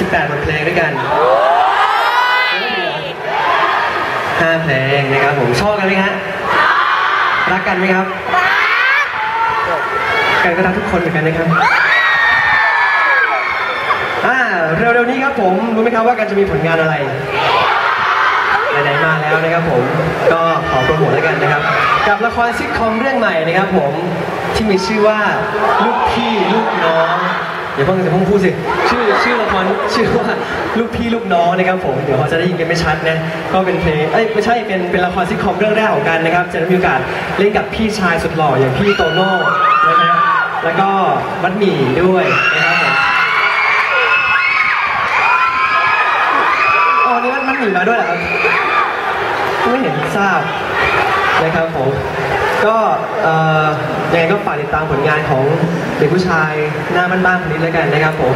18บทเพลงด้วยกันห้าเพลงนะครับผมชอบกันไหมฮะรักกันไหมครับกันก็รักทุกคนเหมือนกันนะครับอ่าเร็วๆนี้ครับผมรู้ไหมครับว่ากันจะมีผลงานอะไรไหนๆมาแล้วนะครับผมก็ขอโปรโมทแล้วกันนะครับ กับละครซิทคอมเรื่องใหม่นะครับผมที่มีชื่อว่าลูกพี่ลูกน้อง อย่าเพิ่งอย่าเพิ่งพูดสิชื่อชื่อละครชื่อว่าลูกพี่ลูกน้องนะครับผมเดี๋ยวเขาจะได้ยินกันไม่ชัดนะก็เป็นเพลงเอ้ยไม่ใช่เป็นเป็นละครซิทคอมเรื่องแรกของกันนะครับ จะได้มีโอกาสเล่นกับพี่ชายสุดหล่ออย่างพี่โตโน่นะฮะแล้วก็มัดหมี่ด้วยนะครับผมอ๋อนี่มันมันหนีมาด้วยเหรอครับไม่เห็นทราบนะครับผม ก็ยังไงก็ฝากติดตามผลงานของเด็กผู้ชายหน้าบ้านๆคนนี้แล้วกันนะครับผม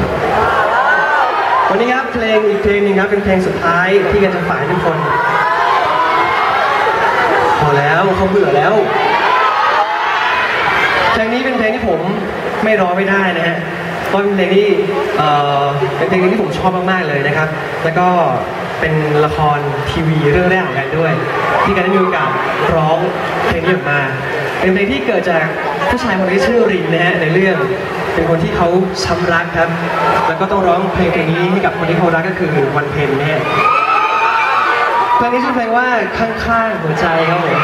วันนี้ครับเพลงอีกเพลงหนึงครับเป็นเพลงสุดท้ายที่กันจะฝากทุกคนพอแล้วเขาเบื่อแล้วเพลงนี้เป็นเพลงที่ผมไม่ร้องไม่ได้นะฮะเพราะเป็นเพลงที่เป็นเพลงที่ผมชอบมากๆเลยนะครับ แล้วก็ เป็นละครทีวีเรื่องแรกของกันด้วย ที่กันได้มีโอกาสร้องเพลงนี้ออกมา เป็นเพลงที่เกิดจากผู้ชายคนนี้ชื่อรินนะฮะในเรื่องเป็นคนที่เขาช้ำรักครับ แล้วก็ต้องร้องเพลงเพลงนี้ให้กับคนที่เขารักก็คือวันเพ็ญนะฮะเพลงนี้ชื่อเพลงว่าข้างๆหัวใจครับผม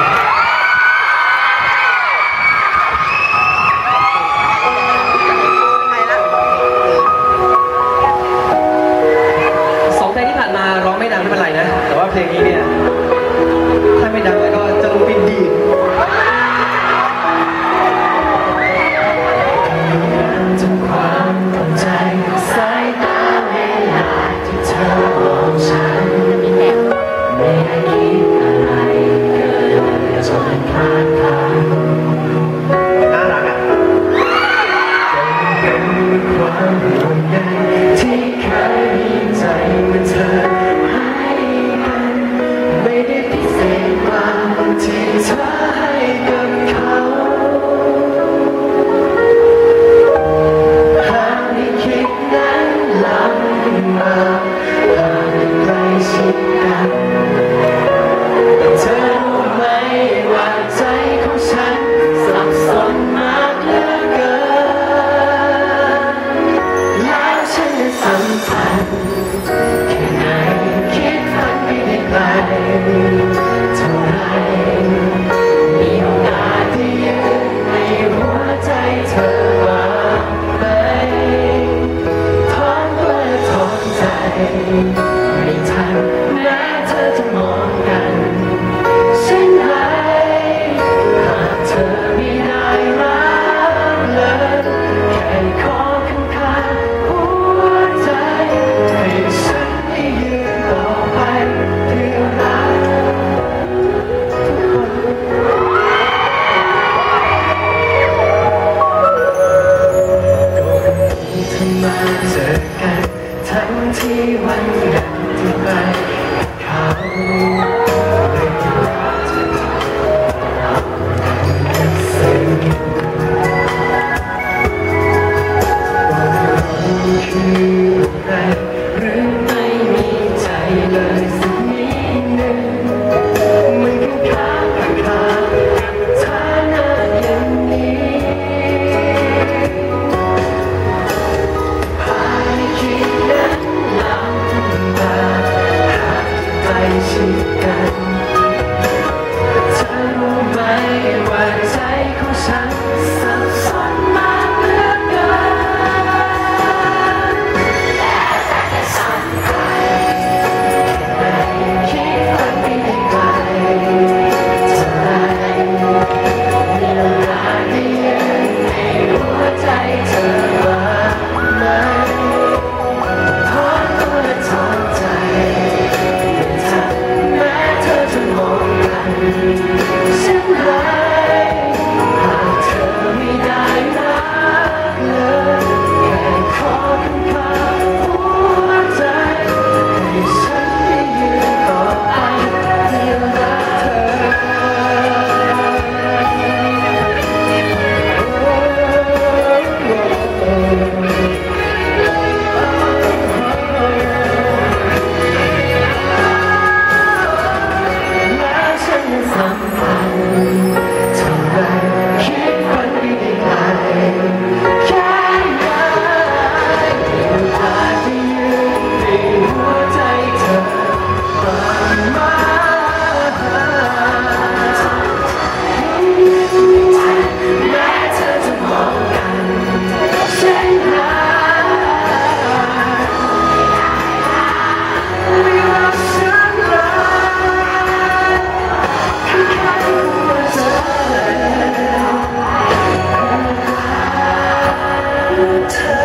to